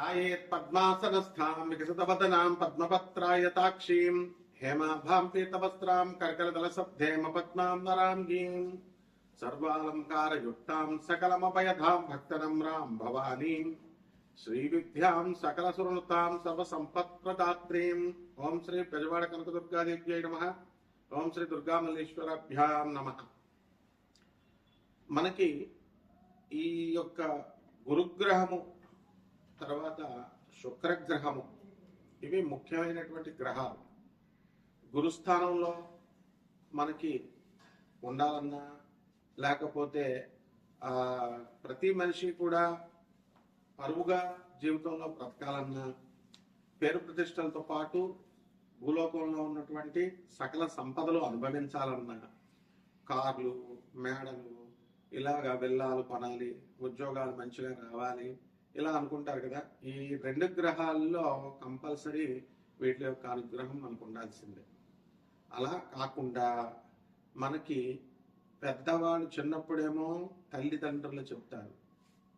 ध्यायेत् पद्मासनस्थां विकसितवदनां पद्मपत्रायताक्षीं हेमाभां पीतवस्त्रां कर्कलदलसद्धेम पद्मां नराङ्गीम् सर्वालङ्कारयुक्तां सकलमभयधां भक्तनम्रां भवानीं श्रीविद्यां सकलसुरनुतां सर्वसम्पत्प्रदात्रीम् ఓం శ్రీ పెజవాడ కనకదుర్గాదేవ్యై నమ ఓం శ్రీ దుర్గామల్లేశ్వరాభ్యాం నమ మనకి ఈ యొక్క గురుగ్రహము తర్వాత శుక్రగ్రహము. ఇవి ముఖ్యమైనటువంటి గ్రహాలు. గురుస్థానంలో మనకి ఉండాలన్నా లేకపోతే ప్రతి మనిషి కూడా పరువుగా జీవితంలో బ్రతకాలన్నా పేరు ప్రతిష్టలతో పాటు భూలోకంలో ఉన్నటువంటి సకల సంపదలు అనుభవించాలన్నా కార్లు మేడలు ఇలాగా వెళ్ళాలి కొనాలి ఉద్యోగాలు మంచిగా రావాలి ఇలా అనుకుంటారు కదా ఈ రెండు గ్రహాల్లో కంపల్సరీ వీటి యొక్క అనుగ్రహం మనకు ఉండాల్సిందే. అలా కాకుండా మనకి పెద్దవాళ్ళు చిన్నప్పుడేమో తల్లిదండ్రులు చెప్తారు.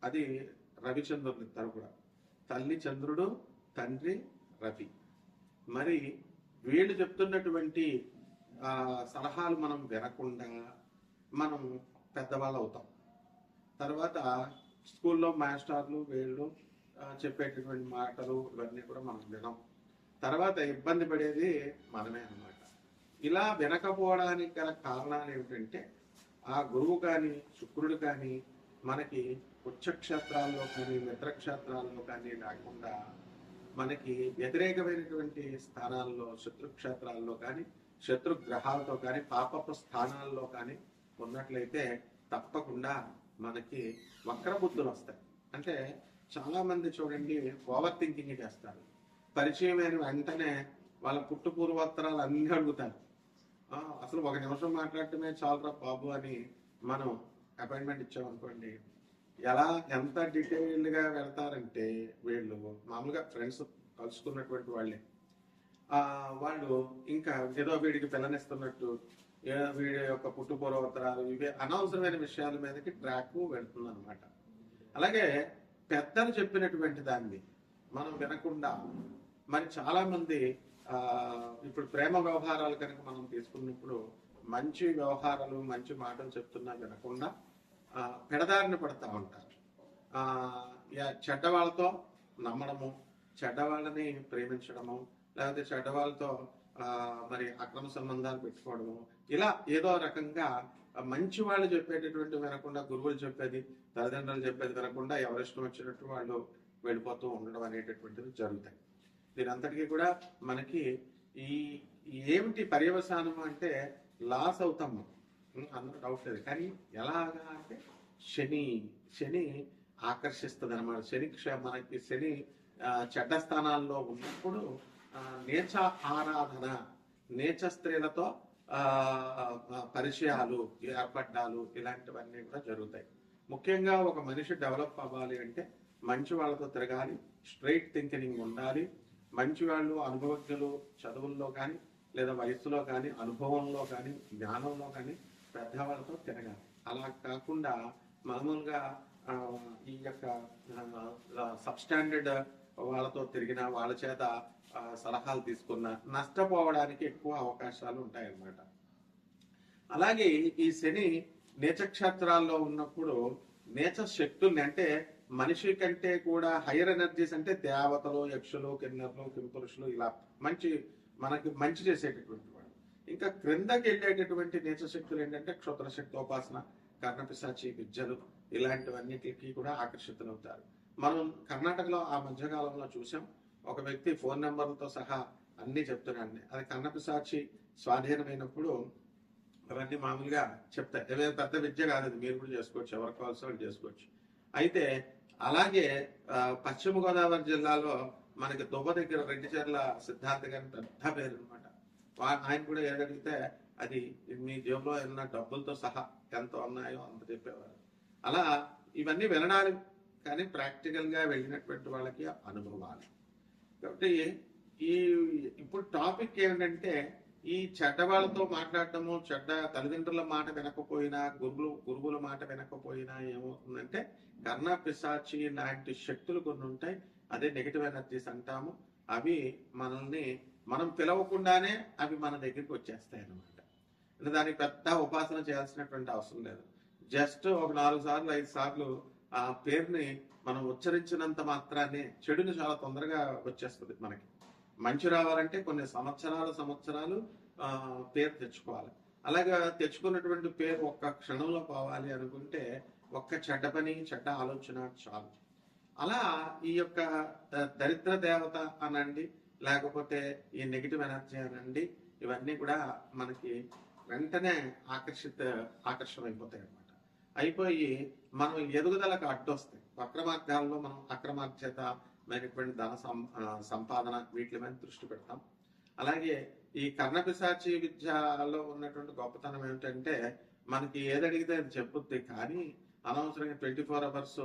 అది రవిచంద్రులు ఇద్దరు కూడా. తల్లి చంద్రుడు తండ్రి రవి. మరి వీళ్ళు చెప్తున్నటువంటి సలహాలు మనం వినకుండా మనం పెద్దవాళ్ళు అవుతాం తర్వాత స్కూల్లో మాస్టర్లు వీళ్ళు చెప్పేటటువంటి మాటలు ఇవన్నీ కూడా మనం వినం. తర్వాత ఇబ్బంది పడేది మనమే అన్నమాట. ఇలా వినకపోవడానికి గల కారణాలు ఏమిటంటే ఆ గురువు కానీ శుక్రుడు కానీ మనకి ఉచ్చక్షేత్రాల్లో కానీ మిత్రక్షేత్రాల్లో కానీ లేకుండా మనకి వ్యతిరేకమైనటువంటి స్థానాల్లో శత్రుక్షేత్రాల్లో కానీ శత్రు గ్రహాలతో కానీ పాపపు స్థానాల్లో కానీ ఉన్నట్లయితే తప్పకుండా మనకి వక్ర బుద్ధులు వస్తాయి. అంటే చాలా మంది చూడండి ఓవర్ థింకింగ్ చేస్తారు. పరిచయం అయిన వెంటనే వాళ్ళ పుట్టు పూర్వోత్తరాలు అన్ని అడుగుతారు. అసలు ఒక నిమిషం మాట్లాడటమే చాలరా బాబు అని మనం అపాయింట్మెంట్ ఇచ్చామనుకోండి ఎలా ఎంత డీటెయిల్డ్గా వెళ్తారంటే వీళ్ళు మామూలుగా ఫ్రెండ్స్ కలుసుకున్నటువంటి వాళ్ళే. వాళ్ళు ఇంకా ఏదో వీడికి పిల్లనిస్తున్నట్టు వీడియో యొక్క పుట్టుపూర్వోత్తరాలు ఇవి అనవసరమైన విషయాల మీదకి ట్రాక్ వెళుతుంది అనమాట అలాగే పెద్దలు చెప్పినటువంటి దాన్ని మనం వినకుండా మరి చాలామంది ఇప్పుడు ప్రేమ వ్యవహారాలు కనుక మనం తీసుకున్నప్పుడు మంచి వ్యవహారాలు మంచి మాటలు చెప్తున్నా వినకుండా ఆ, పెడదారిన పడతా ఉంటారు. చెడ్డవాళ్ళతో యా- చెడ్డ వాళ్ళతో నమ్మడము చెడ్డ వాళ్ళని ప్రేమించడము లేకపోతే చెడ్డ వాళ్ళతో మరి అక్రమ సంబంధాలు పెట్టుకోవడము. ఇలా ఏదో రకంగా మంచి వాళ్ళు చెప్పేటటువంటి వినకుండా గురువులు చెప్పేది తల్లిదండ్రులు చెప్పేది వినకుండా ఎవరిష్టం వచ్చినట్టు వాళ్ళు వెళ్ళిపోతూ ఉండడం అనేటటువంటిది జరుగుతాయి. దీనంతటికీ కూడా మనకి ఈ ఏమిటి పర్యవసానం అంటే లాస్ అవుతాము. ఉం, అందులో డౌట్ లేదు. కానీ ఎలాగా అంటే శని శని ఆకర్షిస్తుంది అనమాట శని మనకి శని చెడ్డ స్థానాల్లో ఉన్నప్పుడు నేచ ఆరాధన నేచ స్త్రీలతో పరిచయాలు ఏర్పడ్డాలు ఇలాంటివన్నీ కూడా జరుగుతాయి. ముఖ్యంగా ఒక మనిషి డెవలప్ అవ్వాలి అంటే మంచి వాళ్ళతో తిరగాలి స్ట్రైట్ థింకింగ్ ఉండాలి. మంచి వాళ్ళు అనుభవజ్ఞులు చదువుల్లో కానీ లేదా వయసులో కానీ అనుభవంలో కానీ జ్ఞానంలో కానీ పెద్దవాళ్ళతో తిరగాలి. అలా కాకుండా మామూలుగా ఈ యొక్క సబ్స్టాండర్డ్ వాళ్ళతో తిరిగిన వాళ్ళ చేత సలహాలు తీసుకున్న నష్టపోవడానికి ఎక్కువ అవకాశాలు ఉంటాయన్నమాట. అలాగే ఈ శని నేచక్షేత్రాల్లో ఉన్నప్పుడు నేచ శక్తుల్ని అంటే మనిషి కంటే కూడా హైయర్ ఎనర్జీస్ అంటే దేవతలు యక్షులు కిన్నర్లు కింపురుషులు ఇలా మంచి మనకి మంచి చేసేటటువంటి వాడు. ఇంకా క్రిందకి వెళ్ళేటటువంటి నేచ శక్తులు ఏంటంటే క్షుద్ర శక్తి ఉపాసన కర్ణపిశాచి విద్యలు ఇలాంటివన్నిటికి కూడా ఆకర్షితులవుతారు. మనం కర్ణాటకలో ఆ మధ్యకాలంలో చూసాం. ఒక వ్యక్తి ఫోన్ నెంబర్లతో సహా అన్ని చెప్తున్నాడు అది కర్ణపిశాచి స్వాధీనమైనప్పుడు అవన్నీ మామూలుగా చెప్తాయి ఏదైనా పెద్ద విద్య కాదు అది మీరు కూడా చేసుకోవచ్చు. ఎవరికి కావాల్సిన వాళ్ళు చేసుకోవచ్చు. అయితే అలాగే పశ్చిమ గోదావరి జిల్లాలో మనకి దుబ్బ దగ్గర రెడ్డిచర్ల సిద్ధార్థ గారి పెద్ద పేరు అనమాట ఆయన కూడా ఏదడిగితే అది మీ జేబులో ఏమన్నా డబ్బులతో సహా ఎంత ఉన్నాయో అంత చెప్పేవారు. అలా ఇవన్నీ వినడానికి కానీ ప్రాక్టికల్గా వెళ్ళినటువంటి వాళ్ళకి అనుభవాలు. కాబట్టి ఈ ఇప్పుడు టాపిక్ ఏంటంటే ఈ చెడ్డ వాళ్ళతో మాట్లాడటము చెడ్డ తల్లిదండ్రుల మాట వినకపోయినా గురువులు గురువుల మాట వినకపోయినా ఏమవుతుందంటే కర్ణ పిశాచి లాంటి శక్తులు కొన్ని ఉంటాయి. అదే నెగిటివ్ ఎనర్జీస్ అంటాము. అవి మనల్ని మనం పిలవకుండానే అవి మన దగ్గరికి వచ్చేస్తాయి అన్నమాట. అంటే దానికి పెద్ద ఉపాసన చేయాల్సినటువంటి అవసరం లేదు. జస్ట్ ఒక నాలుగు సార్లు ఐదు సార్లు ఆ పేరుని మనం ఉచ్చరించినంత మాత్రాన్ని చెడుని చాలా తొందరగా వచ్చేస్తుంది మనకి. మంచి రావాలంటే కొన్ని సంవత్సరాలు సంవత్సరాలు ఆ, పేరు తెచ్చుకోవాలి. అలాగా తెచ్చుకున్నటువంటి పేరు ఒక్క క్షణంలో పోవాలి అనుకుంటే ఒక్క చెడ్డ పని చెడ్డ ఆలోచన చాలు. అలా ఈ యొక్క దరిద్ర దేవత అనండి లేకపోతే ఈ నెగిటివ్ ఎనర్జీ అనండి ఇవన్నీ కూడా మనకి వెంటనే ఆకర్షిత ఆకర్షణ అయిపోతాయి అన్నమాట అయిపోయి మనం ఎదుగుదలకు అడ్డొస్తాయి. అక్రమార్గాల్లో మనం అక్రమార్జత మైనటువంటి ధన సం- సంపాదన వీటి మీద దృష్టి పెడతాం. అలాగే ఈ కర్ణపిశాచి విద్యలో ఉన్నటువంటి గొప్పతనం ఏమిటంటే మనకి ఏది అడిగితే అది చెప్పుద్ది. కానీ అనవసరంగా twenty four hours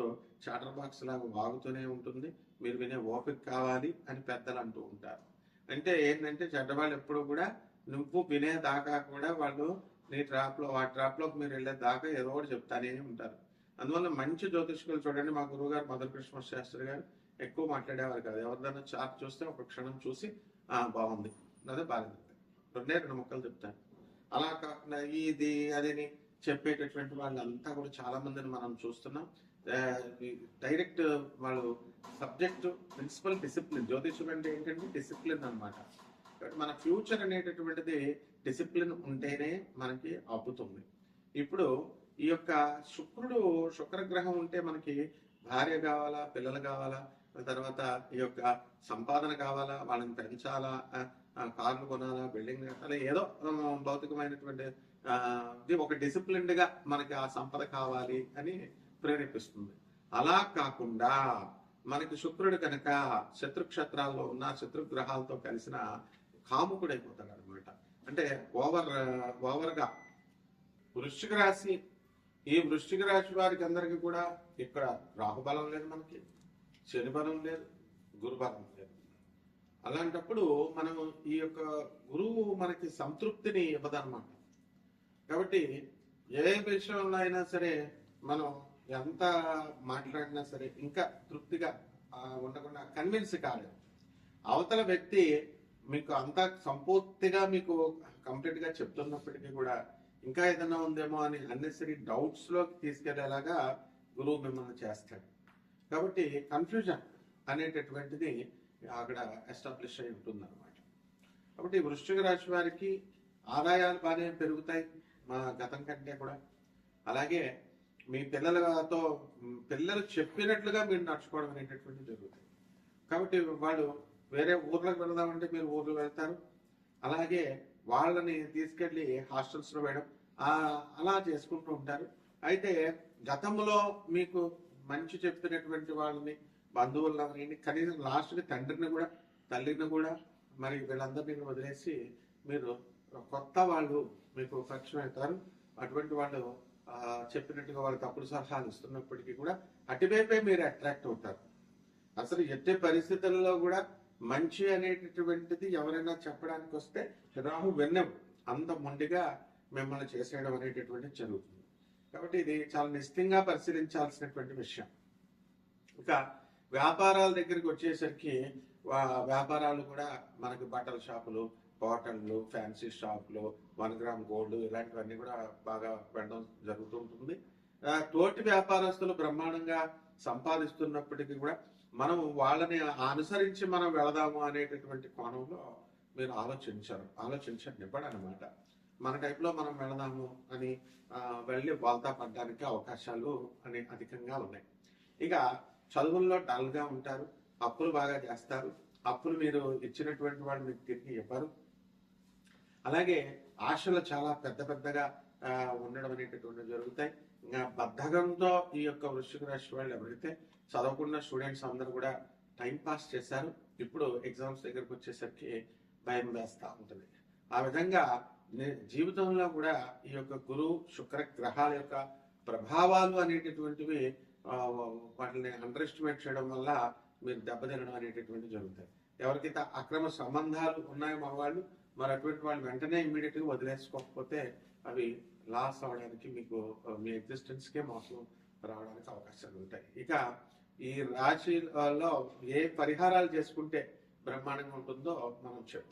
chatter box లాగా వాగుతూనే ఉంటుంది. మీరు వినే ఓపిక కావాలి అని పెద్దలు అంటూ ఉంటారు. అంటే ఏంటంటే చెడ్డవాళ్ళు ఎప్పుడు కూడా నువ్వు వినేదాకా కూడా వాళ్ళు నీ ట్రాప్లో ఆ ట్రాప్లోకి మీరు వెళ్ళే దాకా ఏదో ఒకటి చెప్తానే ఉంటారు. అందువల్ల మంచి జ్యోతిష్కులు చూడండి మా గురువు గారు మధుర కృష్ణ శాస్త్రి గారు ఎక్కువ మాట్లాడేవారు కాదు. ఎవరిదైనా చార్ట్ చూస్తే ఒక క్షణం చూసి ఆ బాగుంది. అదే బాగాలేదు. రెండే రెండు ముక్కలు చెప్తాను అలా కాకుండా ఇది అదని చెప్పేటటువంటి వాళ్ళంతా కూడా చాలా మందిని మనం చూస్తున్నాం. డైరెక్ట్ వాళ్ళు సబ్జెక్ట్ ప్రిన్సిపల్ డిసిప్లిన్ జ్యోతిషం అంటే ఏంటంటే డిసిప్లిన్ అన్నమాట. కాబట్టి మన ఫ్యూచర్ అనేటటువంటిది డిసిప్లిన్ ఉంటేనే మనకి అబ్బుతుంది ఇప్పుడు ఈ యొక్క శుక్రుడు శుక్రగ్రహం ఉంటే మనకి భార్య కావాలా పిల్లలు కావాలా తర్వాత ఈ యొక్క సంపాదన కావాలా వాళ్ళని పెంచాలా కార్లు కొనాలా బిల్డింగ్ కట్టాలా ఏదో భౌతికమైనటువంటి ఇది ఒక డిసిప్లిన్డ్గా మనకి ఆ సంపద కావాలి అని ప్రేరేపిస్తుంది. అలా కాకుండా మనకి శుక్రుడు కనుక శత్రుక్షేత్రాల్లో ఉన్న శత్రుగ్రహాలతో కలిసిన కాముకుడైపోతాడు అంటే ఓవర్ ఓవర్గా. వృశ్చిక రాశి ఈ వృశ్చిక రాశి వారికి అందరికీ కూడా ఇక్కడ రాహుబలం లేదు మనకి శని బలం లేదు గురుబలం లేదు. అలాంటప్పుడు మనం ఈ యొక్క గురువు మనకి సంతృప్తిని ఇవ్వదన్నమాట. కాబట్టి ఏ విషయంలో అయినా సరే మనం ఎంత మాట్లాడినా సరే ఇంకా తృప్తిగా ఉండకుండా కన్విన్స్ కాలేదు. అవతల వ్యక్తి మీకు అంతా సంపూర్తిగా మీకు కంప్లీట్గా చెప్తున్నప్పటికీ కూడా ఇంకా ఏదైనా ఉందేమో అని అన్నెసరీ డౌట్స్లోకి తీసుకెళ్ళేలాగా గురువు మిమ్మల్ని చేస్తాడు. కాబట్టి కన్ఫ్యూజన్ అనేటటువంటిది అక్కడ ఎస్టాబ్లిష్ అయి ఉంటుంది అనమాట కాబట్టి వృశ్చిక రాశి వారికి ఆదాయాలు బాగానే పెరుగుతాయి మా గతం కంటే కూడా. అలాగే మీ పిల్లలతో పిల్లలు చెప్పినట్లుగా మీరు నడుచుకోవడం అనేటటువంటి జరుగుతుంది. కాబట్టి వాళ్ళు వేరే ఊర్లకు వెళదామంటే మీరు ఊర్లు వెళ్తారు. అలాగే వాళ్ళని తీసుకెళ్ళి హాస్టల్స్లో వేయడం అలా చేసుకుంటూ ఉంటారు. అయితే గతంలో మీకు మంచి చెప్తున్నటువంటి వాళ్ళని బంధువులని కనీసం లాస్ట్కి తండ్రిని కూడా తల్లిని కూడా మరి వీళ్ళందరినీ వదిలేసి మీరు కొత్త వాళ్ళు మీకు పరిచయం అవుతారు. అటువంటి వాళ్ళు చెప్పినట్టుగా వాళ్ళు తప్పుడు సలహాలు ఇస్తున్నప్పటికీ కూడా అటువైపే మీరు అట్రాక్ట్ అవుతారు. అసలు ఎట్టి పరిస్థితుల్లో కూడా మంచి అనేటటువంటిది ఎవరైనా చెప్పడానికి వస్తే రాహు వెన్నెం అంత మొండిగా మిమ్మల్ని చేసేయడం అనేటటువంటిది జరుగుతుంది. కాబట్టి ఇది చాలా నిశ్చితంగా పరిశీలించాల్సినటువంటి విషయం. ఇంకా వ్యాపారాల దగ్గరికి వచ్చేసరికి వ్యాపారాలు కూడా మనకి బట్టల షాపులు హోటళ్ళు ఫ్యాన్సీ షాపులు వన్ గ్రామ్ గోల్డ్ ఇలాంటివన్నీ కూడా బాగా వెళ్ళడం జరుగుతూ ఉంటుంది. తోటి వ్యాపారస్తులు బ్రహ్మాండంగా సంపాదిస్తున్నప్పటికీ కూడా మనం వాళ్ళని అనుసరించి మనం వెళదాము అనేటటువంటి కోణంలో మీరు ఆలోచించారు. ఆలోచించండి అనమాట మన టైప్లో మనం వెళదాము అని వెళ్ళి వాల్తా పడడానికి అవకాశాలు అని అధికంగా ఉన్నాయి. ఇక చదువుల్లో డల్గా ఉంటారు అప్పులు బాగా చేస్తారు అప్పులు మీరు ఇచ్చినటువంటి వాళ్ళు మీకు తిరిగి ఇవ్వరు. అలాగే ఆశలు చాలా పెద్ద పెద్దగా ఉండడం అనేటటువంటి జరుగుతాయి. బద్ధకంతో ఈ యొక్క వృశ్చిక రాశి వాళ్ళు ఎవరైతే చదవకున్న స్టూడెంట్స్ అందరూ కూడా టైం పాస్ చేశారు ఇప్పుడు ఎగ్జామ్స్ దగ్గరకు వచ్చేసరికి భయం వేస్తూ ఉంటుంది. ఆ విధంగా జీవితంలో కూడా ఈ యొక్క గురు శుక్ర గ్రహాల యొక్క ప్రభావాలు అనేటటువంటివి వాటిని అండర్ ఎస్టిమేట్ చేయడం వల్ల మీరు దెబ్బతినడం అనేటటువంటి జరుగుతాయి. ఎవరికైతే అక్రమ సంబంధాలు ఉన్నాయో మా వాళ్ళు మరి అటువంటి వాళ్ళు వెంటనే ఇమ్మీడియట్గా వదిలేసుకోకపోతే అవి లాస్ అవడానికి మీకు మీ ఎగ్జిస్టెన్స్కే మోసం రావడానికి అవకాశాలు ఉంటాయి. ఇక ఈ రాశిలో ఏ పరిహారాలు చేసుకుంటే బ్రహ్మాండంగా ఉంటుందో మనం చెప్తాం.